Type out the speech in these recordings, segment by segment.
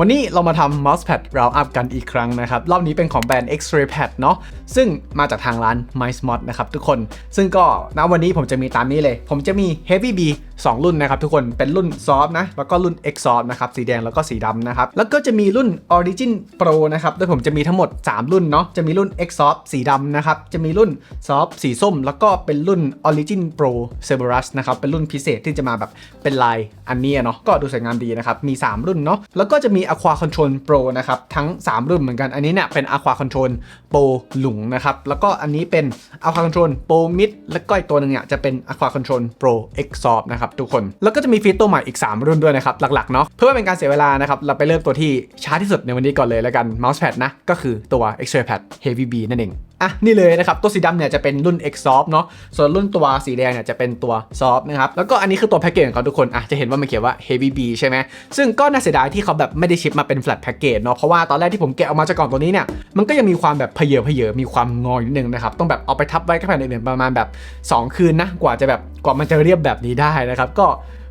วันนี้เรามาทำ mousepad round up กันอีกครั้งนะครับ รอบนี้เป็นของแบรนด์ X-ray pad เนาะซึ่งมาจากทางร้าน m y s m o t นะครับทุกคน ซึ่งก็ณวันนี้ผมจะมีตามนี้เลย ผมจะมี Heavy B 2 รุ่นนะครับทุกคนเป็นรุ่น soft นะแล้วก็รุ่น X soft นะครับสีแดงแล้วก็สีดำนะครับแล้วก็จะมีรุ่น Origin Pro นะครับโดยผมจะมีทั้งหมด 3 รุ่นเนาะจะมีรุ่น X soft สีดำนะครับจะมีรุ่น soft สีส้ม แล้วก็เป็นรุ่น Origin Pro Cerberus นะครับเป็นรุ่นพิเศษที่จะมาแบบเป็นลายอันนี้เนาะก็ดูสวยงามดีนะครับมี 3 รุ่นเนาะแล้วก็จะมี Aqua Control Pro นะครับทั้ง 3 รุ่นเหมือนกันอันนี้เนี่ยเป็น Aqua Control Pro หลุงนะครับแล้วก็อันนี้เป็น Aqua Control Pro Mid แล้วก็อีกตัวหนึงเนี่ยจะเป็น Aqua Control Pro X Soft นะครับทุกคน แล้วก็จะมีฟีดตัวใหม่อีก 3 รุ่นด้วยนะครับหลักๆเนาะเพื่อไม่เป็นการเสียเวลานะครับเราไปเริ่มตัวที่ช้าที่สุดในวันนี้ก่อนเลยแล้วกันเมาส์แพดนะก็คือตัว X-ray pad Heavy B นั่นเอง อะนี่เลยนะครับตัวสีดำเนี่ยจะเป็นรุ่น X Soft เนาะส่วนรุ่นตัวสีแดงเนี่ยจะเป็นตัว Soft นะครับแล้วก็อันนี้คือตัวแพ็กเกจของเขาทุกคนอะจะเห็นว่ามันเขียนว่า Heavy B ใช่ไหมซึ่งก็น่าเสียดายที่เขาแบบไม่ได้ชิปมาเป็น flat package เนาะเพราะว่าตอนแรกที่ผมแกะออกมาจากกล่องตัวนี้เนี่ยมันก็ยังมีความแบบเพเยอเพเยอมีความงออยู่นิดนึงนะครับต้องแบบเอาไปทับไว้กับแผ่นอื่นๆประมาณแบบ 2 คืนนะกว่าจะแบบกว่ามันจะเรียบแบบนี้ได้นะครับก็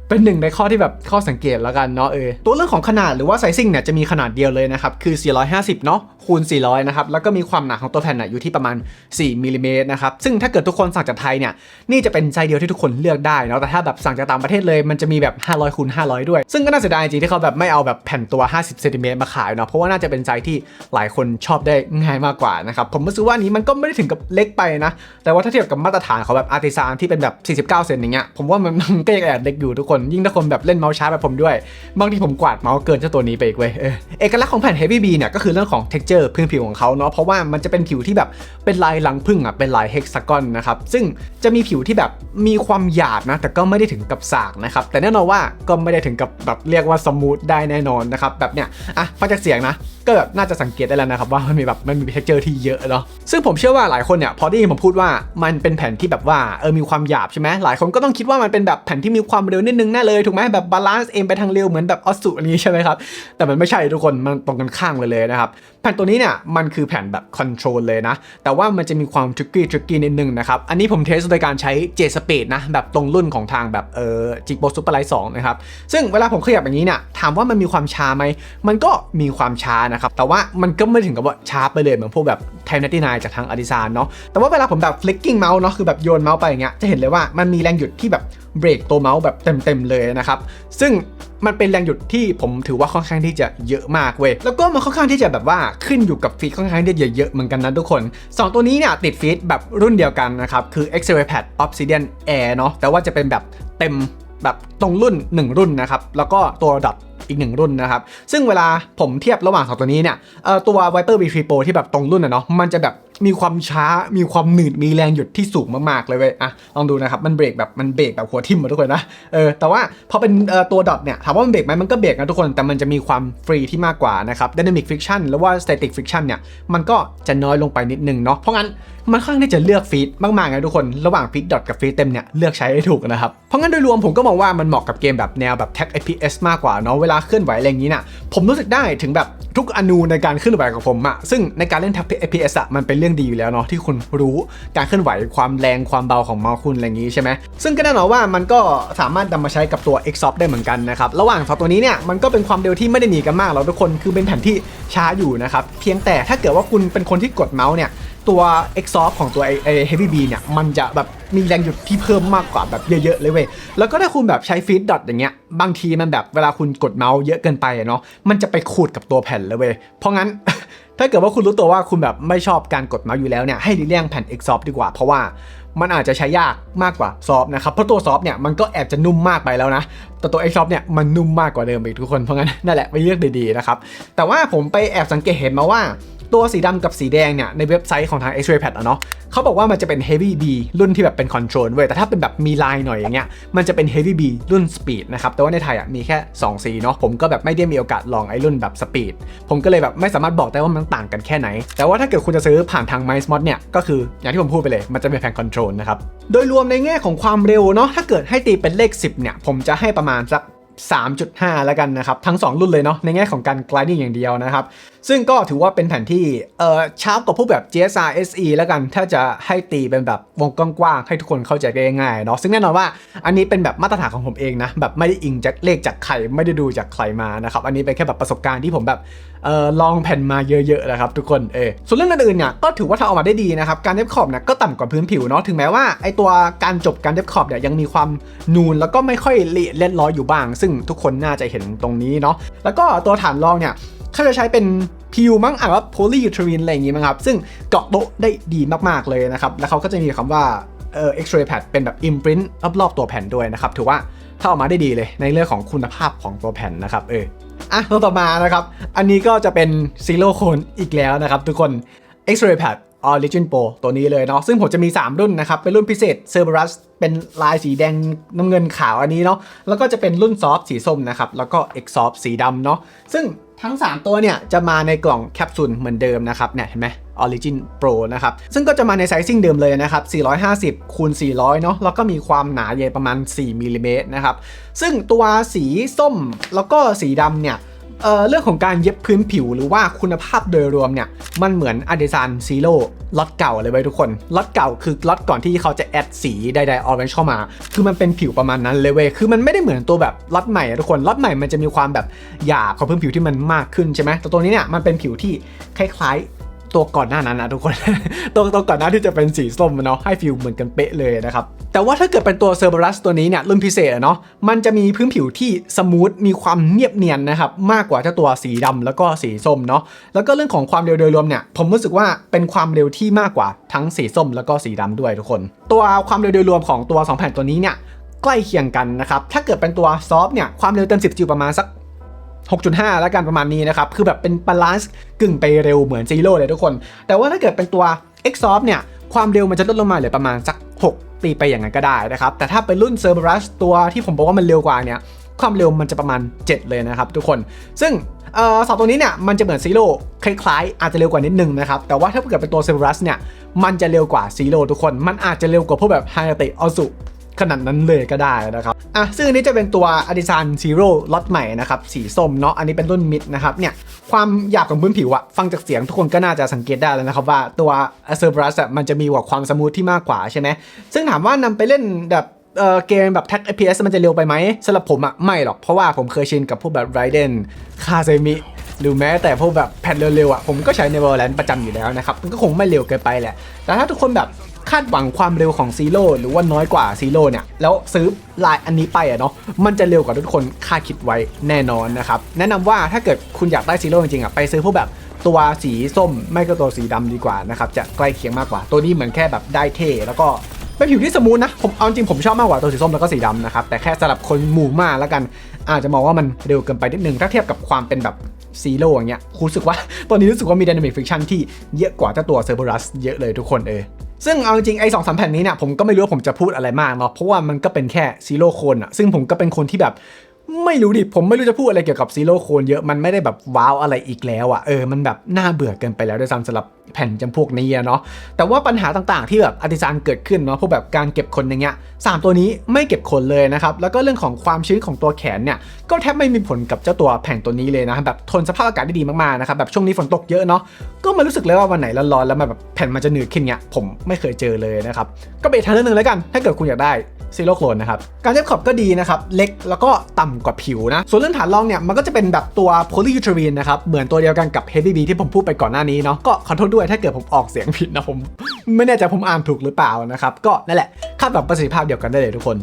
เป็นหนึ่งในข้อที่แบบข้อสังเกตแล้วกันเนาะเออตัวเรื่องของขนาดหรือว่าไซซิ่งเนี่ยจะมีขนาดเดียวเลยนะครับ คือ 450 เนาะคูณ 400 นะครับ แล้วก็มีความหนาของตัวแผ่นน่ะอยู่ที่ประมาณ 4มิลลิเมตรนะครับ ซึ่งถ้าเกิดทุกคนสั่งจากไทยเนี่ย นี่จะเป็นไซส์เดียวที่ทุกคนเลือกได้เนาะแต่ถ้าแบบสั่งจากต่างประเทศเลยมันจะมีแบบ 500คูณ500 ด้วย ซึ่งก็น่าเสียดายจริงที่เขาแบบไม่เอาแบบแผ่นตัว 50เซนติเมตรมาขายเนาะเพราะว่าน่าจะเป็นไซส์ที่หลายคนชอบได้ง่ายมากกว่านะครับผมรู้สึกว่านี้มันก็ไม่ได้ถึงกับเล็กไปนะแต่ว่าถ้าเทียบกับมาตรฐานของแบบอาร์ติซานที่เป็นแบบ 49 เซนอย่างเงี้ยผมว่ามันมันก็ยังแอบเล็กอยู่ทุกคนยิ่งถ้าคนแบบเล่นเมาส์ช้าแบบผมด้วย บางทีผมกวาดเมาส์เกินเจ้าตัวนี้ไปอีกเว้ยเอกลักษณ์ของแผ่น Heavy B เนี่ยก็คือเรื่องของ texture พื้นผิวของเขาเนาะเพราะว่ามันจะเป็นผิวที่แบบเป็นลายลังพึ่งอะเป็นลาย hexagon นะครับซึ่งจะมีผิวที่แบบมีความหยาบนะแต่ก็ไม่ได้ถึงกับสากนะครับแต่แน่นอนว่าก็ไม่ได้ถึงกับแบบเรียกว่าสมูทได้แน่นอนนะครับแบบเนี้ยอะฟังจากเสียงนะก็แบบน่าจะสังเกตได้แล้วนะครับว่ามันมีแบบมันมี texture ที่เยอะเนาะซึ่งผมเชื่อว่าหลายคนเนี่ยพอได้ยินผมพูดว่ามันเป็นแผ่นที่แบบว่าเออมีความหยาบใช่ไหมหลายคนก็ต้องคิดว่ามันเป็นแบบแผ่นที่มีความเร็วนิดนึงแน่เลยถูกไหมแบบบาลานซ์เอ็นไปทางเร็วเหมือนแบบออสสุอันนี้ใช่ไหมครับแต่มันไม่ใช่ทุกคนมันตรงกันข้ามเลยเลยนะครับ ผ่นตัวนี้เนี่ยมันคือแผ่นแบบคอนโทรลเลยนะ แต่ว่ามันจะมีความทริกกี้ทริกกี้นิดนึงนะครับ อันนี้ผมเทสโดยการใช้เจสเปดนะ แบบตรงรุ่นของทางแบบเออจิกโบซูเปอร์ไลท์สองนะครับ ซึ่งเวลาผมขยับอย่างนี้เนี่ยถามว่ามันมีความช้าไหม มันก็มีความช้านะครับ แต่ว่ามันก็ไม่ถึงกับว่าช้าไปเลยเหมือนพวกแบบไทม์นัตตี้นจากทางอาริซานเนาะแต่ว่าเวลาผมแบบฟลิกกิ้งเมาส์เนาะคือแบบโยนเมาส์ไปอย่างเงี้ยจะเห็นเลยว่ามันมีแรงหยุดที่แบบเบรกตัวเมาส์แบบเต็มๆเลยนะครับซึ่งมันเป็นแรงหยุดที่ผมถือว่าค่อนข้างที่จะเยอะมากเว้ย แล้วก็มันค่อนข้างที่จะแบบว่าขึ้นอยู่กับฟีดค่อนข้างที่จะเยอะเหมือนกันนะทุกคนสองตัวนี้เนี่ยติดฟีดแบบรุ่นเดียวกันนะครับ คือ X-ray Pad Obsidian Air เนาะ แต่ว่าจะเป็นแบบเต็มแบบตรงรุ่น 1 รุ่นนะครับ แล้วก็ตัวดอทอีกหนึ่งรุ่นนะครับ ซึ่งเวลาผมเทียบระหว่างสองตัวนี้เนี่ยตัว Viper V3 Pro ที่แบบตรงรุ่นอะเนาะ มันจะแบบ มีความช้ามีความหนืดมีแรงหยุดที่สูงมากๆเลยเว้ยอะลองดูนะครับมันเบรกแบบมันเบรกแบบหัวทิ่มมาทุกคนนะเออแต่ว่าพอเป็นตัวดอทเนี่ยถามว่ามันเบรกไหมมันก็เบรกนะทุกคนแต่มันจะมีความฟรีที่มากกว่านะครับ Dynamic Friction หรือว่า Static Friction เนี่ยมันก็จะน้อยลงไปนิดนึงเนาะเพราะงั้นมันค่อนข้างที่จะเลือกฟีดมากๆนะทุกคนระหว่างฟีดดอทกับฟีดเต็มเนี่ยเลือกใช้ให้ถูกนะครับเพราะงั้นโดยรวมผมก็มองว่ามันเหมาะกับเกมแบบแนวแบบ Tag FPS มากกว่าเนาะเวลาเคลื่อนไหวอะไรอย่างนี้น่ะผมรู้สึกได้ถึงแบบ ทุกอนูในการเคลื่อนไหวของผมอะซึ่งในการเล่น Tag FPS อะมันเป็นเรื่องดีอยู่แล้วเนาะที่คุณรู้การเคลื่อนไหวความแรงความเบาของเมาส์คุณอะไรอย่างนี้ใช่ไหมซึ่งก็แน่นอนว่ามันก็สามารถนำมาใช้กับตัว x s o f t ได้เหมือนกันนะครับระหว่างสองตัวนี้เนี่ยมันก็เป็นความเร็วที่ไม่ได้หนีกันมากเราทุกคนคือเป็นแผ่นที่ช้าอยู่นะครับเพียงแต่ถ้าเกิดว่าคุณเป็นคนที่กดเมาส์เนี่ย ตัว Exhaust ของตัวไอ้ Heavy B เนี่ย มันจะแบบมีแรงหยุดที่เพิ่มมากกว่าแบบเยอะๆเลยเว้ย แล้วก็ถ้าคุณแบบใช้ฟีดดอทอย่างเงี้ย บางทีมันแบบเวลาคุณกดเมาส์เยอะเกินไปเนาะ มันจะไปขูดกับตัวแผ่นเลยเว้ย เพราะงั้น ถ้าเกิดว่าคุณรู้ตัวว่าคุณแบบไม่ชอบการกดเมาส์อยู่แล้วเนี่ย ให้หลีกเลี่ยงแผ่น Exhaust ดีกว่า เพราะว่ามันอาจจะใช้ยากมากกว่าซอฟนะครับ เพราะตัวซอฟเนี่ยมันก็แอบจะนุ่มมากไปแล้วนะ แต่ตัว Exhaust เนี่ยมันนุ่มมากกว่าเดิมอีกทุกคน เพราะงั้นนั่นแหละไปเลือกดีๆนะครับ แต่ว่าผมไปแอบสังเกตเห็นมาว่า ตัวสีดำกับสีแดงเนี่ยในเว็บไซต์ของทาง X-ray Pad อะเนาะเขาบอกว่ามันจะเป็น Heavy B รุ่นที่แบบเป็น Control เว้ยแต่ถ้าเป็นแบบมีลายหน่อยอย่างเงี้ยมันจะเป็น Heavy B รุ่น Speed นะครับแต่ว่าในไทยอะมีแค่ 2 สีเนาะผมก็แบบไม่ได้มีโอกาสลองไอ้รุ่นแบบ Speed ผมก็เลยแบบไม่สามารถบอกได้ว่ามันต่างกันแค่ไหน แต่ว่าถ้าเกิดคุณจะซื้อผ่านทาง MiceMod เนี่ยก็คืออย่างที่ผมพูดไปเลยมันจะเป็นแผง Control นะครับโดยรวมในแง่ของความเร็วเนาะถ้าเกิดให้ตีเป็นเลข 10เนี่ยผมจะให้ประมาณสัก 3.5 แล้วกันนะครับ ทั้ง 2 รุ่นเลยเนาะในแง่ของการ gliding อย่างเดียวนะครับ ซึ่งก็ถือว่าเป็นแผนที่เอ่อช้ากว่าพวกแบบ GSR SE แล้วกัน ถ้าจะให้ตีเป็นแบบวงกว้างๆให้ทุกคนเข้าใจได้ง่ายๆเนาะซึ่งแน่นอนว่าอันนี้เป็นแบบมาตรฐานของผมเองนะแบบไม่ได้อิงจากเลขจากใครไม่ได้ดูจากใครมานะครับอันนี้เป็นแค่แบบประสบการณ์ที่ผมแบบเอ่อลองแผ่นมาเยอะๆนะครับทุกคนเออส่วนเรื่องอื่นๆเนี่ยก็ถือว่าทำออกมาได้ดีนะครับการเดฟขอบเนี่ยก็ต่ำกว่าพื้นผิวเนาะถึงแม้ว่าไอตัวการจบการเดฟขอบเนี่ยยังมีความนูนแล้วก็ไม่ค่อยเละเล่นล้ออยู่บ้าง ซึ่งทุกคนน่าจะเห็นตรงนี้เนาะแล้วก็ตัวฐานรองเนี่ยเขาจะใช้เป็น PU มั้งอ่านว่า polyuterine อะไรอย่างงี้มั้งครับซึ่งเกาะโต๊ะได้ดีมากๆเลยนะครับแล้วเขาก็จะมีคำว่าเอ่อ X-ray pad เป็นแบบ imprint รอบๆตัวแผ่นด้วยนะครับถือว่าถ้าออกมาได้ดีเลยในเรื่องของคุณภาพของตัวแผ่นนะครับเออ อะตัวต่อมานะครับ อันนี้ก็จะเป็นซีโร่โคนอีกแล้วนะครับทุกคน X-ray pad Origin Pro ตัวนี้เลยเนาะซึ่งผมจะมี 3 รุ่นนะครับ เป็นรุ่นพิเศษ Cerberus เป็นลายสีแดงน้ำเงินขาวอันนี้เนาะแล้วก็จะเป็นรุ่นซอฟสีส้มนะครับ แล้วก็ X Soft สีดำเนาะซึ่งทั้ง 3 ตัวเนี่ยจะมาในกล่องแคปซูลเหมือนเดิมนะครับเนี่ยเห็นไหม Origin Pro นะครับ ซึ่งก็จะมาในไซซิ่งเดิมเลยนะครับ 450คูณ400 เนาะแล้วก็มีความหนาใหญ่ประมาณ 4มิลลิเมตรนะครับ ซึ่งตัวสีส้มแล้วก็สีดำเนี่ยเเรื่องของการเย็บพื้นผิวหรือว่าคุณภาพโดยรวมเนี่ย มันเหมือนอ d ด s านซีโร่ล็อตเก่าเลยไว้ทุกคนล็อตเก่าคือล็อตก่อนที่เขาจะแอดสีใดๆออเรนจ์เข้ามา คือมันเป็นผิวประมาณนั้นเลยเว้ยคือมันไม่ได้เหมือนตัวแบบล็อตใหม่ทุกคนล็อตใหม่มันจะมีความแบบหยาบของพื้นผิวที่มันมากขึ้นใช่ไหมแต่ตัวนี้เนี่ยมันเป็นผิวที่คล้ายๆ ตัวก่อนหน้านั้นนะทุกคน ตัวตัวก่อนหน้าที่จะเป็นสีส้มเนาะให้ฟิลเหมือนกันเป๊ะเลยนะครับ แต่ว่าถ้าเกิดเป็นตัวเซอร์เบรัสตัวนี้เนี่ยรุ่นพิเศษอะเนาะมันจะมีพื้นผิวที่สมูทมีความเนียบเนียนนะครับมากกว่าเจ้าตัวสีดำแล้วก็สีส้มเนาะแล้วก็เรื่องของความเร็วโดยรวมเนี่ยผมรู้สึกว่าเป็นความเร็วที่มากกว่าทั้งสีส้มแล้วก็สีดำด้วยทุกคน ตัวความเร็วโดยรวมของตัวสองแผ่นตัวนี้เนี่ยใกล้เคียงกันนะครับถ้าเกิดเป็นตัวซอฟเนี่ยความเร็วเต็ม10อยู่ประมาณสัก 6.5 แล้วกันประมาณนี้นะครับ คือแบบเป็นบาลานซ์กึ่งไปเร็วเหมือนซีโร่เลยทุกคน แต่ว่าถ้าเกิดเป็นตัว x s o f t เนี่ย ความเร็วมันจะลดลงมาเหลือประมาณสัก 6 ตีไปอย่างนั้นก็ได้นะครับ แต่ถ้าเป็นรุ่น Cerberus ตัวที่ผมบอกว่ามันเร็วกว่าเนี่ย ความเร็วมันจะประมาณ 7 เลยนะครับทุกคน ซึ่งเอ่อสองตัวนี้เนี่ยมันจะเหมือนซีโร่คล้ายๆ อาจจะเร็วกว่านิดนึงนะครับ แต่ว่าถ้าเกิดเป็นตัว Cerberus เนี่ยมันจะเร็วกว่าซีโร่ทุกคน มันอาจจะเร็วกว่าพวกแบบ h a y a t e a s u ขนาดนั้นเลยก็ได้นะครับอะซึ่งอันนี้จะเป็นตัว a d i s a n Zero ล็อตใหม่นะครับสีส้มเนาะอันนี้เป็นรุ่นมิดนะครับเนี่ยความหยาบของพื้นผิวอะฟังจากเสียงทุกคนก็น่าจะสังเกตได้แล้วนะครับว่าตัว a c e r b r u s อะมันจะมีว่าความสมูทที่มากกว่าใช่ไหมซึ่งถามว่านำไปเล่นแบบเออเกมแบบแท็ก FPS มันจะเร็วไปไหมสำหรับผมอะไม่หรอก เพราะว่าผมเคยชินกับพวกแบบ Raiden คาเซมิหรือแม้แต่พวกแบบแผ่นเร็วๆอะผมก็ใช้ใน Valorant ประจำอยู่แล้วนะครับ มันก็คงไม่เร็วเกินไปแหละ แต่ถ้าทุกคนแบบ คาดหวังความเร็วของซีโร่หรือว่าน้อยกว่าซีโร่เนี่ย แล้วซื้อลายอันนี้ไปอะเนาะมันจะเร็วกว่าทุกคนคาดคิดไว้แน่นอนนะครับ แนะนำว่าถ้าเกิดคุณอยากได้ซีโร่จริงๆอะไปซื้อพวกแบบตัวสีส้มไม่ก็ตัวสีดำดีกว่านะครับจะใกล้เคียงมากกว่า ตัวนี้เหมือนแค่แบบได้เท่แล้วก็เป็นผิวที่สมูทนะ ผมเอาจริงผมชอบมากกว่าตัวสีส้มแล้วก็สีดำนะครับ แต่แค่สำหรับคนหมู่มากแล้วกัน อาจจะมองว่ามันเร็วเกินไปนิดนึง ถ้าเทียบกับความเป็นแบบซีโร่อย่างเงี้ยรู้สึกว่า ตอนนี้รู้สึกว่ามี Dynamic Friction ที่เยอะกว่าเจ้าตัว Cerberus เยอะเลยทุกคนเออ ซึ่งเอาจริงไอ้สองสามแผ่นนี้เนี่ยผมก็ไม่รู้ว่าผมจะพูดอะไรมากเนาะเพราะว่ามันก็เป็นแค่ซีโร่คนอะซึ่งผมก็เป็นคนที่แบบ ไม่รู้ดิ ผมไม่รู้จะพูดอะไรเกี่ยวกับซีโร่โคนเยอะ มันไม่ได้แบบว้าวอะไรอีกแล้วอะ่ะ เออ มันแบบน่าเบื่อเกินไปแล้วด้วยซ้ำสำหรับแผ่นจำพวกนี้เนาะ แต่ว่าปัญหาต่างๆที่แบบอาร์ติซานเกิดขึ้นเนาะ พวกแบบการเก็บขนอย่างเงี้ยสามตัวนี้ไม่เก็บขนเลยนะครับ แล้วก็เรื่องของความชื้นของตัวแขนเนี่ย ก็แทบไม่มีผลกับเจ้าตัวแผ่นตัวนี้เลยนะ แบบทนสภาพอากาศได้ดีมากๆนะครับ แบบช่วงนี้ฝนตกเยอะเนาะ ก็ไมารู้สึกเลยว่าวันไหนร้อนๆแล้วมันแบบแผ่นมันจะหนืดขึ้นเงี้ย ผมไม่เคยเจอเลยนะครับ ก็เป็นทางเลือกหนึงแล้วกัน ถ้าเกิดคุณอยากได้ ซีโร่โคลนนะครับ การเย็บขอบก็ดีนะครับ เล็กแล้วก็ต่ำกว่าผิวนะ ส่วนเรื่องฐานรองเนี่ย มันก็จะเป็นแบบตัว polyuterine นะครับ เหมือนตัวเดียวกันกับ heavy B ที่ผมพูดไปก่อนหน้านี้เนาะ ก็ขอโทษด้วยถ้าเกิดผมออกเสียงผิดนะผม ไม่แน่ใจผมอ่านถูกหรือเปล่านะครับ ก็นั่นแหละคาดแบบประสิทธิภาพเดียวกันได้เลยทุกคน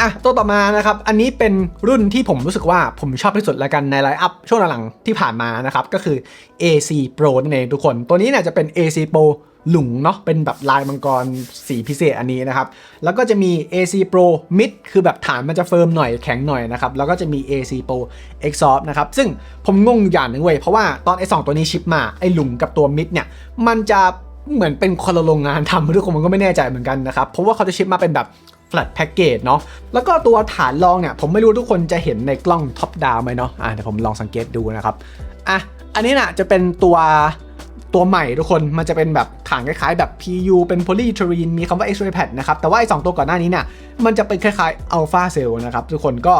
อะตัวต่อมานะครับ อันนี้เป็นรุ่นที่ผมรู้สึกว่าผมชอบที่สุดแล้วกันในไลน์อัพช่วงหลังๆที่ผ่านมานะครับ ก็คือ AC Pro นั่นเองทุกคน ตัวนี้เนี่ยจะเป็น AC Pro หลุงเนาะเป็นแบบลายมังกรสีพิเศษอันนี้นะครับ แล้วก็จะมี AC Pro Mid คือแบบฐานมันจะเฟิร์มหน่อยแข็งหน่อยนะครับ แล้วก็จะมี AC Pro Exhaust นะครับ ซึ่งผมงงอยู่อย่างหนึ่งเว้ยเพราะว่าตอนไอ้สองตัวนี้ชิปมาไอ้หลุงกับตัว Mid เนี่ยมันจะเหมือนเป็นคนละโรงงานทำทุกคนมันก็ไม่แน่ใจเหมือนกันนะครับ เพราะว่าเขาจะชิปมาเป็นแบบ flat package เนาะ แล้วก็ตัวฐานรองเนี่ย ผมไม่รู้ทุกคนจะเห็นในกล้องท็อปดาวไหมเนาะ อะเดี๋ยวผมลองสังเกตดูนะครับ อะ อันนี้น่ะจะเป็นตัว ตัวใหม่ทุกคนมันจะเป็นแบบฐานคล้ายๆ แบบ PU เป็น polyuterine มีคำว่า X-ray pad นะครับแต่ว่าไอ้สองตัวก่อนหน้านี้เนี่ยมันจะเป็นคล้ายๆ alpha cell นะครับทุกคนก็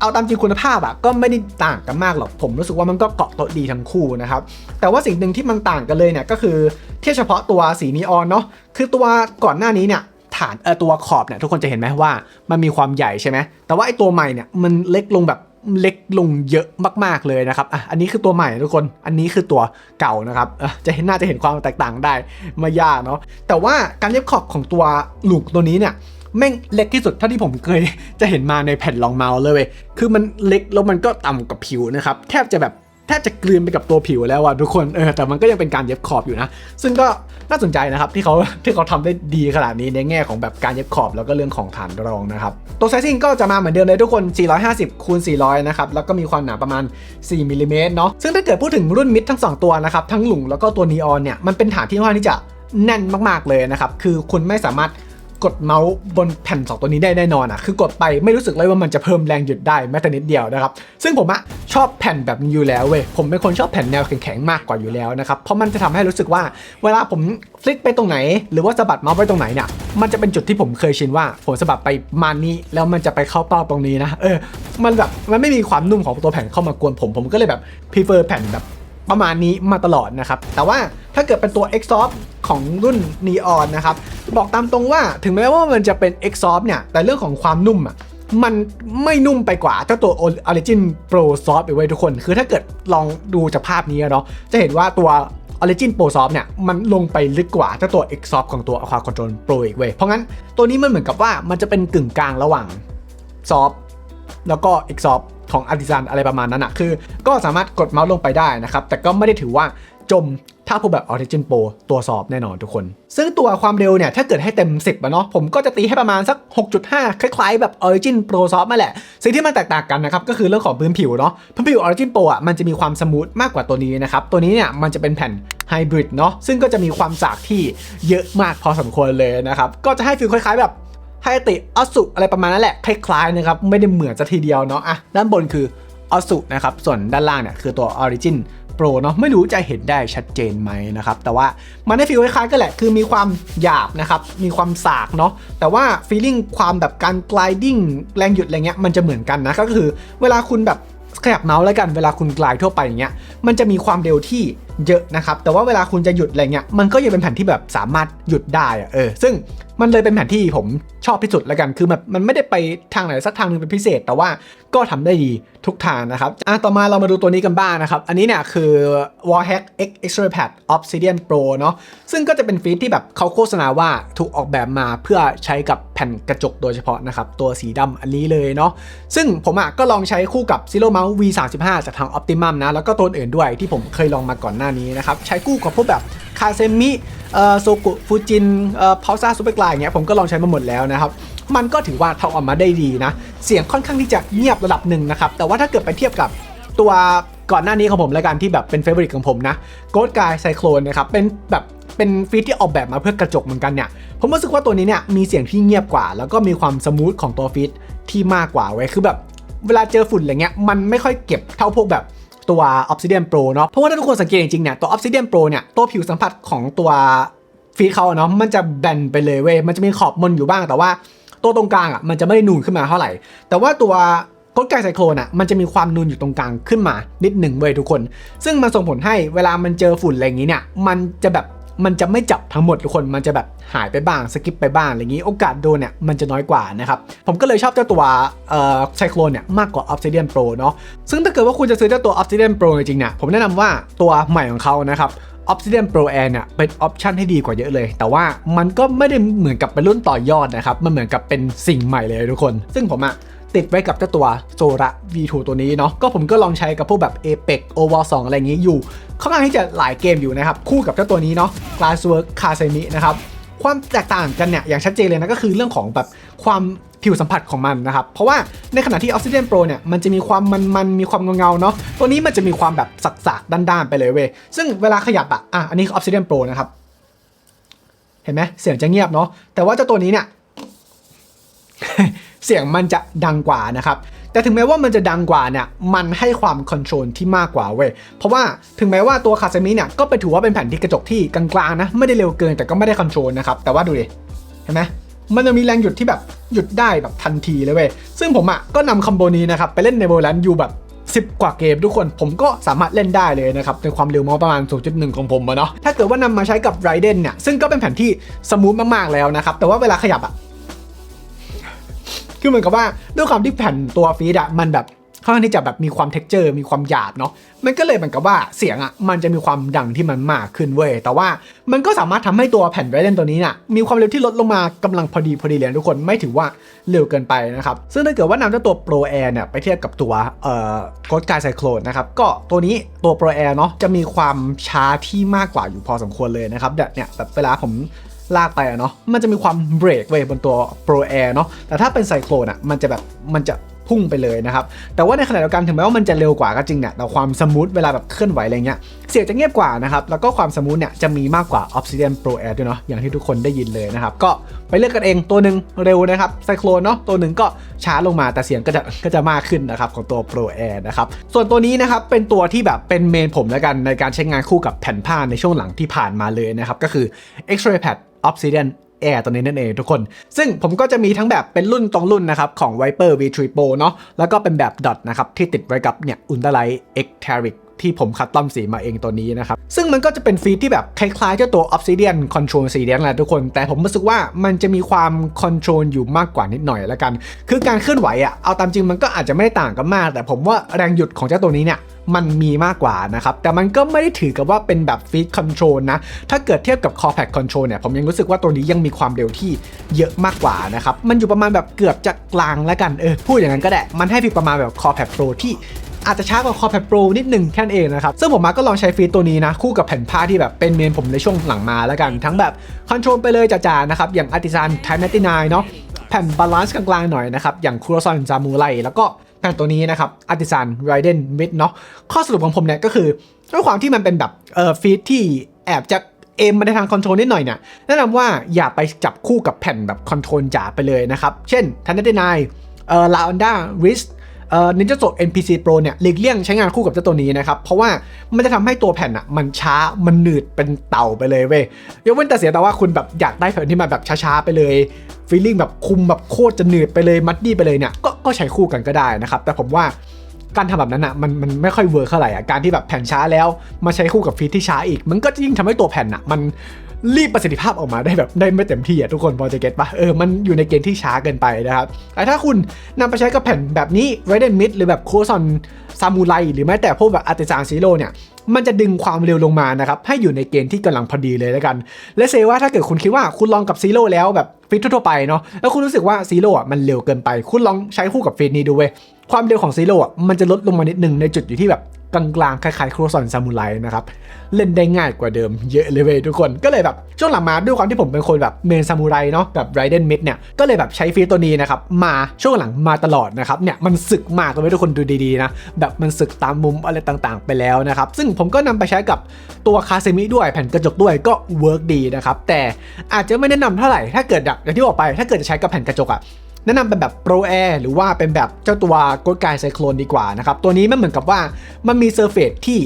เอาตามจริงคุณภาพอะก็ไม่ได้ต่างกันมากหรอกผมรู้สึกว่ามันก็เกาะโต๊ะดีทั้งคู่นะครับแต่ว่าสิ่งหนึ่งที่มันต่างกันเลยเนี่ยก็คือเทียบเฉพาะตัวสีนีออนเนาะคือตัวก่อนหน้านี้เนี่ยฐานเออตัวขอบเนี่ยทุกคนจะเห็นไหมว่ามันมีความใหญ่ใช่ไหมแต่ว่าไอตัวใหม่เนี่ยมันเล็กลงแบบ เล็กลงเยอะมากๆเลยนะครับอะอันนี้คือตัวใหม่ทุกคน อันนี้คือตัวเก่านะครับอ่อจะเห็นน่าจะเห็นความแตกต่างได้ไม่ยากเนาะแต่ว่าการเย็บขอบของตัวหลุกตัวนี้เนี่ยแม่งเล็กที่สุดเท่าที่ผมเคยจะเห็นมาในแผ่นรองเมาส์เลยเว้ยคือมันเล็กแล้วมันก็ต่ำกับผิวนะครับแทบจะแบบ แทบจะกลืนไปกับตัวผิวแล้วอะทุกคนเออแต่มันก็ยังเป็นการเย็บขอบอยู่นะ ซึ่งก็น่าสนใจนะครับที่เขาที่เขาทำได้ดีขนาดนี้ในแง่ของแบบการเย็บขอบแล้วก็เรื่องของฐานรองนะครับตัวไซซิ่งก็จะมาเหมือนเดิมเลยทุกคน 450คูณ400 นะครับ แล้วก็มีความหนาประมาณ 4มิลลิเมตรเนาะซึ่งถ้าเกิดพูดถึงรุ่นมิดทั้ง 2 ตัวนะครับทั้งหลุงแล้วก็ตัวนีออนเนี่ยมันเป็นฐานที่ค่อนข้างที่จะแน่นมากๆเลยนะครับคือคุณไม่สามารถ กดเมาส์บนแผ่น2ตัวนี้ได้แน่นอนอะคือกดไปไม่รู้สึกเลยว่ามันจะเพิ่มแรงหยุดได้แม้แต่นิดเดียวนะครับซึ่งผมอะชอบแผ่นแบบนี้อยู่แล้วเว้ยผมเป็นคนชอบแผ่นแนวแข็งๆมากกว่าอยู่แล้วนะครับเพราะมันจะทำให้รู้สึกว่าเวลาผมฟลิกไปตรงไหน หรือว่าสะบัดเมาส์ไปตรงไหนเนี่ยมันจะเป็นจุดที่ผมเคยชินว่าผมสะบัดไปมานี้แล้วมันจะไปเข้าเป้าตรงนี้นะเออมันแบบมันไม่มีความนุ่มของตัวแผ่นเข้ามากวนผมผมก็เลยแบบ prefer แผ่นแบบประมาณนี้มาตลอดนะครับ แต่ว่าถ้าเกิดเป็นตัว Exhaust ของรุ่น Neon นนะครับ บอกตามตรงว่าถึงแม้ว่ามันจะเป็น Exhaust เนี่ย แต่เรื่องของความนุ่มอะมันไม่นุ่มไปกว่าเจ้าตัว Origin Pro Soft ไปไว้ยทุกคน คือถ้าเกิดลองดูจากภาพนี้เนาะจะเห็นว่าตัว Origin Pro Soft เนี่ย มันลงไปลึกกว่าเจ้าตัว Exhaust ของตัว Aqua Control Pro อีกเว้ยเพราะงั้นตัวนี้มันเหมือนกับว่ามันจะเป็นกึ่งกลางระหว่าง Soft แล้วก็ Exhaust ของ Artisan อะไรประมาณนั้นอะคือ ก็สามารถกดเมาส์ลงไปได้นะครับ แต่ก็ไม่ได้ถือว่าจม ถ้าพวกแบบ Origin Pro ตัวสอบแน่นอนทุกคน ซึ่งตัวความเร็วเนี่ย ถ้าเกิดให้เต็ม 10อะเนาะผมก็จะตีให้ประมาณสัก 6.5 คล้ายๆแบบ Origin Pro Soft มาแหละ สิ่งที่มันแตกต่างกันนะครับ ก็คือเรื่องของพื้นผิวเนาะพื้นผิว Origin Pro อะมันจะมีความสมูทมากกว่าตัวนี้นะครับ ตัวนี้เนี่ยมันจะเป็นแผ่นไฮบริดเนาะซึ่งก็จะมีความสากที่เยอะมากพอสมควรเลยนะครับก็จะให้ฟีลคล้ายๆแบบไฮติอสุอะไรประมาณนั้นแหละคล้ายๆนะครับไม่ได้เหมือนซะทีเดียวเนาะอะด้านบนคือออสุนะครับส่วนด้านล่างเนี่ยคือตัว Origin Pro เนาะไม่รู้จะเห็นได้ชัดเจนไหมนะครับแต่ว่ามันได้ฟีลคล้ายๆกันแหละ คือมีความหยาบนะครับมีความสากเนาะแต่ว่าฟีลลิ่งความแบบการ gliding แรงหยุดอะไรเงี้ยมันจะเหมือนกันนะก็คือ เวลาคุณแบบขยับเมาส์แล้วกันเวลาคุณกลายทั่วไปอย่างเงี้ยมันจะมีความเร็วที่ เยอะนะครับ แต่ว่าเวลาคุณจะหยุดอะไรเงี้ย มันก็ยังเป็นแผ่นที่แบบสามารถหยุดได้อะเออ ซึ่งมันเลยเป็นแผ่นที่ผมชอบที่สุดแล้วกัน คือแบบมันไม่ได้ไปทางไหนสักทางหนึงเป็นพิเศษ แต่ว่าก็ทำได้ดีทุกทางนะครับ อะ ต่อมาเรามาดูตัวนี้กันบ้างนะครับ อันนี้เนี่ยคือ Warhack X X-ray Pad Obsidian Pro เนาะ ซึ่งก็จะเป็นฟีดที่แบบเขาโฆษณาว่าถูกออกแบบมาเพื่อใช้กับแผ่นกระจกโดยเฉพาะนะครับ ตัวสีดำอันนี้เลยเนาะ ซึ่งผมอะก็ลองใช้คู่กับ Zero Mouse V35 จากทาง Optimum นะ แล้วก็ตัวอื่นด้วยที่ผมเคยลองมาก่อนหน้านี้นะครับใช้คู่กับพวกแบบคาเซมิโซกุฟูจินพาวซ่าซูเปอร์กลายอย่างเงี้ยผมก็ลองใช้มาหมดแล้วนะครับ มันก็ถือว่าทำออกมาได้ดีนะ เสียงค่อนข้างที่จะเงียบระดับหนึ่งนะครับ แต่ว่าถ้าเกิดไปเทียบกับตัวก่อนหน้านี้ของผมแล้วกันที่แบบเป็นเฟเวอริตของผมนะ g h o s t Guy Cyclone นะครับเป็นแบบเป็นฟีดที่ออกแบบมาเพื่อกระจกเหมือนกันเนี่ยผมรู้สึกว่าตัวนี้เนี่ยมีเสียงที่เงียบกว่า แล้วก็มีความสมูทของตัวฟีดที่มากกว่าไว้คือแบบเวลาเจอฝุ่นอะไรเงี้ยมันไม่ค่อยเก็บเท่าพวกแบบ ตัว Obsidian Pro เนาะเพราะว่าถ้าทุกคนสังเกตจริงๆเนี่ยตัว Obsidian Pro เนี่ยตัวผิวสัมผัสของตัวฟีดเขาเนาะมันจะแบนไปเลยเว้ยมันจะมีขอบมนอยู่บ้างแต่ว่าตัวตรงกลางอะมันจะไม่ได้นูนขึ้นมาเท่าไหร่ แต่ว่าตัวก้นไก่ไซโคลนอะมันจะมีความนูนอยู่ตรงกลางขึ้นมานิดหนึ่งเว้ยทุกคน ซึ่งมันส่งผลให้เวลามันเจอฝุ่นอะไรอย่างนี้เนี่ยมันจะแบบ มันจะไม่จับทั้งหมดทุกคนมันจะแบบหายไปบ้างสกิปไปบ้างอะไรอย่างนี้โอกาสโดนเนี่ยมันจะน้อยกว่านะครับ ผมก็เลยชอบเจ้าตัวเอ่อไซโคลนเนี่ยมากกว่า Obsidian Pro เนาะซึ่งถ้าเกิดว่าคุณจะซื้อเจ้าตัว Obsidian Pro จริงๆเนี่ยผมแนะนำว่าตัวใหม่ของเขานะครับ Obsidian Pro Air เนี่ยเป็นออปชันที่ดีกว่าเยอะเลย แต่ว่ามันก็ไม่ได้เหมือนกับเป็นรุ่นต่อยอดนะครับ มันเหมือนกับเป็นสิ่งใหม่เลยทุกคน ซึ่งผมอะ ติดไว้กับเจ้าตัวโซระ V2 ตัวนี้เนาะก็ผมก็ลองใช้กับพวกแบบ Apex o v e r 2อะไรอย่างงี้อยู่ค่อนข้างที่จะหลายเกมอยู่นะครับคู่กับเจ้าตัวนี้เนาะ Glasswork k a s e m i นะครับความแตกต่างกันเนี่ยอย่างชัดเจนเลยนะก็คือเรื่องของแบบความผิวสัมผัสของมันนะครับ เพราะว่าในขณะที่ Obsidian Pro เนี่ย มันจะมีความมันๆมีความเงาๆเนาะ ตัวนี้มันจะมีความแบบสักๆด้านๆ ไปเลยเว้ย ซึ่งเวลาขยับอะอะ อันนี้คือ Obsidian Pro นะครับ เห็นไหมเสียงจะเงียบเนาะ แต่ว่าเจ้าตัวนี้เนี่ย เสียงมันจะดังกว่านะครับแต่ถึงแม้ว่ามันจะดังกว่าเนี่ยมันให้ความคอนโทรลที่มากกว่าเว้ยเพราะว่าถึงแม้ว่าตัวคาเซมิเนี่ยก็ไปถือว่าเป็นแผ่นที่กระจกที่กลางๆนะไม่ได้เร็วเกินแต่ก็ไม่ได้คอนโทรลนะครับแต่ว่าดูดิเห็นไหมมันจะมีแรงหยุดที่แบบหยุดได้แบบทันทีเลยเว้ยซึ่งผมอะก็นำคอมโบนี้นะครับไปเล่นในโบแลนอยู่แบบ 10 กว่าเกมทุกคนผมก็สามารถเล่นได้เลยนะครับในความเร็วมาส์ประมาณ 0.1 ของผมอะเนาะถ้าเกิดว่านำมาใช้กับไรเดนเนี่ยซึ่งก็เป็นแผ่นที่สมูทมากๆแล้วนะครับแต่ว่าเวลาขยับอะ คือเหมือนกับว่าด้วยความที่แผ่นตัวฟีดอะมันแบบค่อนข้างที่จะแบบมีความเท็กเจอร์มีความหยาบเนาะมันก็เลยเหมือนกับว่าเสียงอะมันจะมีความดังที่มันมากขึ้นเว้ยแต่ว่ามันก็สามารถทำให้ตัวแผ่นไรเดนตัวนี้น่ะมีความเร็วที่ลดลงมากำลังพอดีพอดีเลยทุกคนไม่ถือว่าเร็วเกินไปนะครับซึ่งถ้าเกิดว่านำเจ้าตัว Pro Air เนี่ยไปเทียบกับตัวเอ่อโคดกายไซโคลนนะครับก็ตัวนี้ตัว Pro Air เนาะจะมีความช้าที่มากกว่าอยู่พอสมควรเลยนะครับเนี่ยแบบเวลาผม ลากไปอะเนาะมันจะมีความเบรกเว้ยบนตัว Pro Air เนาะแต่ถ้าเป็นไซโคลนอะมันจะแบบมันจะพุ่งไปเลยนะครับ แต่ว่าในขณะเดียวกันถึงแม้ว่ามันจะเร็วกว่าก็จริงเนี่ย แต่ความสมูทเวลาแบบเคลื่อนไหวอะไรเงี้ย เสียงจะเงียบกว่านะครับ แล้วก็ความสมูทเนี่ยจะมีมากกว่า Obsidian Pro Air ด้วยเนาะ อย่างที่ทุกคนได้ยินเลยนะครับ ก็ไปเลือกกันเอง ตัวหนึ่งเร็วนะครับ ไซโคลนเนาะ ตัวหนึ่งก็ช้าลงมา แต่เสียงก็จะก็จะมากขึ้นนะครับของตัว Pro Air นะครับ ส่วนตัวนี้นะครับเป็นตัวที่แบบเป็นเมนผมแล้วกันในการใช้งานคู่กับแผ่นผ้าในช่วงหลังที่ผ่านมาเลยนะครับ ก็คือ X-Ray Pad Obsidian Air ตัวนี้นั่นเองทุกคน ซึ่งผมก็จะมีทั้งแบบเป็นรุ่นตรงรุ่นนะครับ ของ Viper V3 Pro เนาะแล้วก็เป็นแบบดอทนะครับ ที่ติดไว้กับเนี่ย Ultralight X Teric ที่ผมคัดต้อมสีมาเองตัวนี้นะครับ ซึ่งมันก็จะเป็นฟีดที่แบบคล้ายๆเจ้าตัว Obsidian Control สีแดงแหละทุกคน แต่ผมรู้สึกว่ามันจะมีความคอนโทรลอยู่มากกว่านิดหน่อยละกัน คือการเคลื่อนไหวอะเอาตามจริงมันก็อาจจะไม่ได้ต่างกันมาก แต่ผมว่าแรงหยุดของเจ้าตัวนี้เนี่ยมันมีมากกว่านะครับ แต่มันก็ไม่ได้ถือกับว่าเป็นแบบฟีดคอนโทรลนะ ถ้าเกิดเทียบกับ Core Pad Control เนี่ย ผมยังรู้สึกว่าตัวนี้ยังมีความเร็วที่เยอะมากกว่านะครับ มันอยู่ประมาณแบบเกือบจะกลางแล้วกัน เออ พูดอย่างนั้นก็ได้ มันให้ฟีดประมาณแบบ Core Pad Pro ที่ อาจจะช้ากว่า Core Pad Pro นิดหนึ่งแค่นั้นเองนะครับ ซึ่งผมมาก็ลองใช้ฟีดตัวนี้นะ คู่กับแผ่นผ้าที่แบบเป็นเมนผมในช่วงหลังมาแล้วกัน ทั้งแบบคอนโทรลไปเลยจ๋าๆนะครับ อย่าง Artisan Type 99เนาะแผ่นบาลานซ์กลางๆหน่อยนะครับ อย่างคูโรซอนจามูไรแล้วก็แผ่นตัวนี้นะครับอาร์ติซันไรเดนมิดเนาะข้อสรุปของผมเนี่ยก็คือด้วยความที่มันเป็นแบบเอ่อฟีดที่แอบจะเอมมาในทางคอนโทรลนิดหน่อยเนี่ยแนะนำว่าอย่าไปจับคู่กับแผ่นแบบคอนโทรลจ๋าไปเลยนะครับ เช่นทันเดนายเอ่อลาอนด้าริส เอ่อ Ninja NPC Pro เนี่ยหลีกเลี่ยงใช้งานคู่กับเจ้าตัวนี้นะครับ เพราะว่ามันจะทำให้ตัวแผ่นอะมันช้ามันหนืดเป็นเต่าไปเลยเว้ยยกเว้นแต่เสียแต่ว่าคุณแบบอยากได้แผ่นที่มันแบบช้าๆไปเลยฟีลลิ่งแบบคุมแบบโคตรจะหนืดไปเลยมัดดี้ไปเลยเนี่ยก็ก็ใช้คู่กันก็ได้นะครับ แต่ผมว่าการทำแบบนั้นอะมันมันไม่ค่อยเวิร์คเท่าไหร่อะการที่แบบแผ่นช้าแล้วมาใช้คู่กับฟีดที่ช้าอีก มันก็ยิ่งทำให้ตัวแผ่นอะมัน รีบประสิทธิภาพออกมาได้แบบได้ไม่เต็มที่อะทุกคนพอจะเก็ตปะเออมันอยู่ในเกณฑ์ที่ช้าเกินไปนะครับแต่ถ้าคุณนำไปใช้กับแผ่นแบบนี้ r e d e n Mid หรือแบบโคซอนซามูไรหรือแม้แต่พวกแบบอาร์ติซานซีโร่เนี่ยมันจะดึงความเร็วลงมานะครับ ให้อยู่ในเกณฑ์ที่กำลังพอดีเลยแล้วกัน และเซว่าถ้าเกิดคุณคิดว่าคุณลองกับซีโร่แล้วแบบฟิตทั่วไปเนาะแล้วคุณรู้สึกว่าซีโร่อะมันเร็วเกินไป คุณลองใช้คู่กับฟิตนี้ดูเว้ย ความเร็วของซีโร่อะมันจะลดลงมานิดนึงในจุดอยู่ที่แบบกลางๆคล้ายๆครัวซอนซามูไรนะครับ เล่นได้ง่ายกว่าเดิมเยอะเลยเว้ยทุกคนก็เลยแบบช่วงหลังมาด้วยความที่ผมเป็นคนแบบเมนซามูไรเนาะแบบไรเดนมิดเนี่ยก็เลยแบบใช้ฟีตัวนี้นะครับ มาช่วงหลังมาตลอดนะครับเนี่ยมันสึกมากเลยทุกคนดูดีๆนะ แบบมันสึกตามมุมอะไรต่างๆ ไปแล้วนะครับ ซึ่งผมก็นำไปใช้กับตัวคาเซมิด้วยแผ่นกระจกด้วยก็เวิร์กดีนะครับแต่อาจจะไม่แนะนำเท่าไหร่ถ้าเกิดอย่างที่บอกไป ถ้าเกิดจะใช้กับแผ่นกระจกอะ แนะนำเป็นแบบ Pro Air หรือว่าเป็นแบบเจ้าตัวกดกายไซโคลนดีกว่านะครับตัวนี้มันเหมือนกับว่ามันมีเซอร์เฟซที่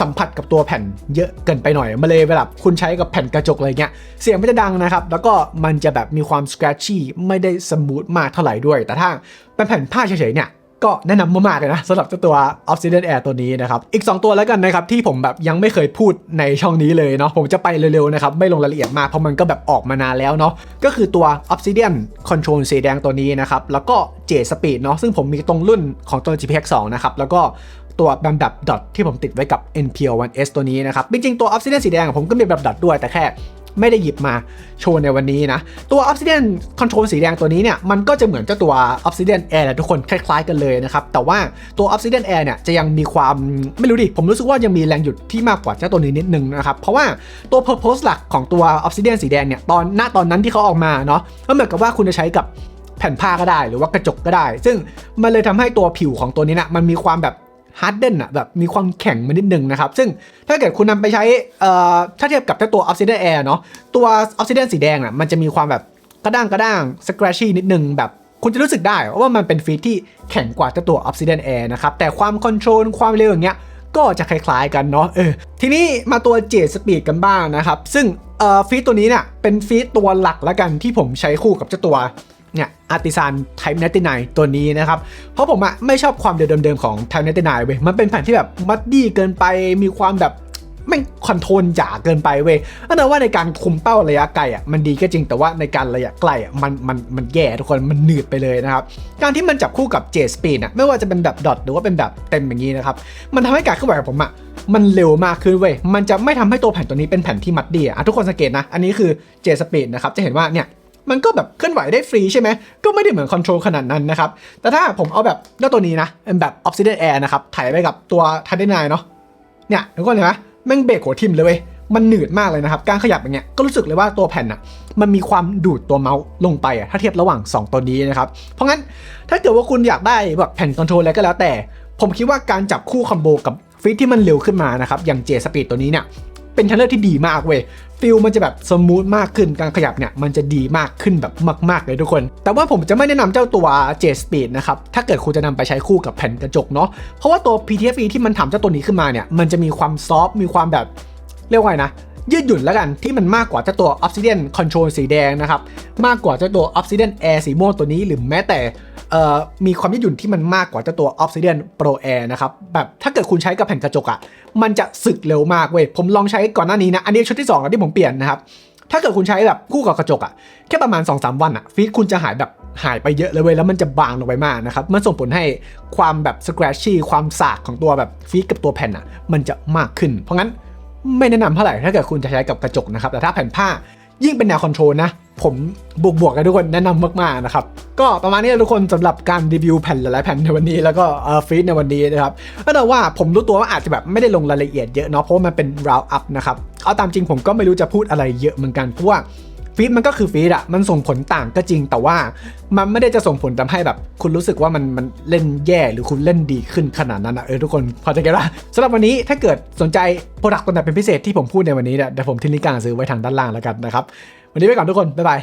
สัมผัสกับตัวแผ่นเยอะเกินไปหน่อยมาเลยเวลาคุณใช้กับแผ่นกระจกอะไรเงี้ย เสียงมันจะดังนะครับ แล้วก็มันจะแบบมีความส c r a t c h y ไม่ได้สมูทมากเท่าไหร่ด้วย แต่ถ้าเป็นแผ่นผ้าเฉยๆเนี่ย ก็แนะนำมากๆเลยนะสำหรับเจ้าตัว Obsidian Air ตัวนี้นะครับ อีก 2 ตัวแล้วกันนะครับที่ผมแบบยังไม่เคยพูดในช่องนี้เลยเนาะผมจะไปเร็วๆนะครับไม่ลงรายละเอียดมากเพราะมันก็แบบออกมานานแล้วเนาะก็คือตัว Obsidian Control สีแดงตัวนี้นะครับแล้วก็ J Speed เนาะซึ่งผมมีตรงรุ่นของตัว GPX 2นะครับแล้วก็ตัวแบบดับดอทที่ผมติดไว้กับ NPL 1S ตัวนี้นะครับจริงๆตัว Obsidian สีแดงผมก็มีแบบดัดด้วยแต่แค่ ไม่ได้หยิบมาโชว์ในวันนี้นะ ตัว Obsidian Control สีแดงตัวนี้เนี่ยมันก็จะเหมือนเจ้าตัว Obsidian Air แหละทุกคนคล้ายๆกันเลยนะครับ แต่ว่าตัว Obsidian Air เนี่ยจะยังมีความไม่รู้ดิ ผมรู้สึกว่ายังมีแรงหยุดที่มากกว่าเจ้าตัวนี้นิดนึงนะครับ เพราะว่าตัว purpose หลักของตัว Obsidian สีแดงเนี่ยตอนณตอนนั้นที่เขาออกมาเนาะก็เหมือนกับว่าคุณจะใช้กับแผ่นผ้าก็ได้หรือว่ากระจกก็ได้ ซึ่งมันเลยทำให้ตัวผิวของตัวนี้นะมันมีความแบบ ฮาร์ดเดนอะแบบมีความแข็งมานิดนึงนะครับ ซึ่งถ้าเกิดคุณนำไปใช้ถ้าเทียบกับเจ้าตัว Obsidian Air เนาะตัว Obsidian สีแดงอะมันจะมีความแบบกระด้างกระด้าง scratchy นิดนึงแบบคุณจะรู้สึกได้ว่ามันเป็นฟีดที่แข็งกว่าเจ้าตัว Obsidian Air นะครับ แต่ความคอนโทรลความเร็วอย่างเงี้ยก็จะคล้ายๆกันเนาะเออทีนี้มาตัวเจดสปีดกันบ้างนะครับ ซึ่งเอ่อฟีดตัวนี้เนี่ยเป็นฟีดตัวหลักละกันที่ผมใช้คู่กับเจ้าตัว เนี่ยอาร์ติซานไทป์เนตินตัวนี้นะครับ เพราะผมอะไม่ชอบความเดิมๆของไทป์เนตินเว้ยมันเป็นแผ่นที่แบบมัดดี้เกินไปมีความแบบไม่คอนโทรลจ๋าเกินไปเว้ยอันนั้นว่าในการคุมเป้าระยะไกลอะมันดีก็จริงแต่ว่าในการระยะไกลอะมันมันมันแย่ทุกคนมันหนืดไปเลยนะครับ การที่มันจับคู่กับเจสปีดอะไม่ว่าจะเป็นแบบดอทหรือว่าเป็นแบบเต็มอย่างนี้นะครับ มันทำให้การเคลื่อนไหวของผมอะมันเร็วมากขึ้นเว้ยมันจะไม่ทำให้ตัวแผ่นตัวนี้เป็นแผ่นที่มัดดีอะทุกคนสังเกตนะ อันนี้คือเจสปีดนะครับจะเห็นว่าเนี่ย มันก็แบบเคลื่อนไหวได้ฟรีใช่ไหม ก็ไม่ได้เหมือนคอนโทรลขนาดนั้นนะครับ แต่ถ้าผมเอาแบบเจ้าตัวนี้นะเป็นแบบ Obsidian Air นะครับถ่ายไปกับตัวทันเดนายเนาะเนี่ยทุกคนเห็นไหมแม่งเบรกหัวทิ่มเลยเว้ยมันหนืดมากเลยนะครับ การขยับอย่างเงี้ยก็รู้สึกเลยว่าตัวแผ่นอะมันมีความดูดตัวเมาส์ลงไปอะถ้าเทียบระหว่าง 2 ตัวนี้นะครับ เพราะงั้นถ้าเกิดว่าคุณอยากได้แบบแผ่นคอนโทรลอะไรก็แล้วแต่ ผมคิดว่าการจับคู่คอมโบกับฟีดที่มันเร็วขึ้นมานะครับอย่างเจสปีดตัวนี้เนี่ย เป็นเทเลอร์ที่ดีมากเว้ยฟิลมันจะแบบสมูทมากขึ้นการขยับเนี่ยมันจะดีมากขึ้นแบบมาก ๆ เลยทุกคน แต่ว่าผมจะไม่แนะนำเจ้าตัว J Speed นะครับ ถ้าเกิดคุณจะนำไปใช้คู่กับแผ่นกระจกเนาะเพราะว่าตัว PTFE ที่มันทำเจ้าตัวนี้ขึ้นมาเนี่ยมันจะมีความซอฟมีความแบบเรียกว่าไงนะยืดหยุ่นแล้วกันที่มันมากกว่าเจ้าตัว Obsidian Control สีแดงนะครับ มากกว่าเจ้าตัว Obsidian Air สีม่วงตัวนี้หรือแม้แต่ มีความยืดหยุ่นที่มันมากกว่าเจ้าตัว Obsidian Pro Air นะครับ แบบถ้าเกิดคุณใช้กับแผ่นกระจกอะ่ะ มันจะสึกเร็วมากเว้ย ผมลองใช้ก่อนหน้านี้นะ อันนี้ชุดที่2แล้วที่ผมเปลี่ยนนะครับ ถ้าเกิดคุณใช้แบบคู่กับกระจกอะ่ะ แค่ประมาณ 2-3 วันอะ่ะฟีดคุณจะหายแบบหายไปเยอะเลยเว้ย แล้วมันจะบางลงไปมากนะครับ มันส่งผลให้ความแบบ scratchy ความสากของตัวแบบฟีดกับตัวแผ่นอะ่ะ มันจะมากขึ้น เพราะงั้นไม่แนะนำเท่าไหร่ถ้าเกิดคุณจะใช้กับกระจกนะครับ แต่ถ้าแผ่นผ้ายิ่งเป็นแนวคอนโทรลนะ ผมบวกบวกๆกันทุกคนแนะนำมากๆนะครับ ก็ประมาณนี้ทุกคนสำหรับการรีวิวแผ่นหลายๆแผ่นในวันนี้แล้วก็เอ่อฟีดในวันนี้นะครับก็แต่ว่าผมรู้ตัวว่าอาจจะแบบไม่ได้ลงรายละเอียดเยอะเนาะเพราะมันเป็น round up นะครับเอาตามจริงผมก็ไม่รู้จะพูดอะไรเยอะเหมือนกันเพราะว่าฟีดมันก็คือฟีดอะมันส่งผลต่างก็จริง แต่ว่ามันไม่ได้จะส่งผลทำให้แบบ คุณรู้สึกว่ามันมันเล่นแย่หรือคุณเล่นดีขึ้นขนาดนั้นอะเออทุกคนพอจะเก็ตว่าสำหรับวันนี้ถ้าเกิดสนใจโปรดักต์ตัวไหนเป็นพิเศษที่ผมพูดในวันนี้เนี่ยเดี๋ยวผมทิ้งลิงก์การซื้อไว้ทางด้านล่างแล้วกันนะครับ วันนี้ไปก่อนทุกคน บ๊ายบาย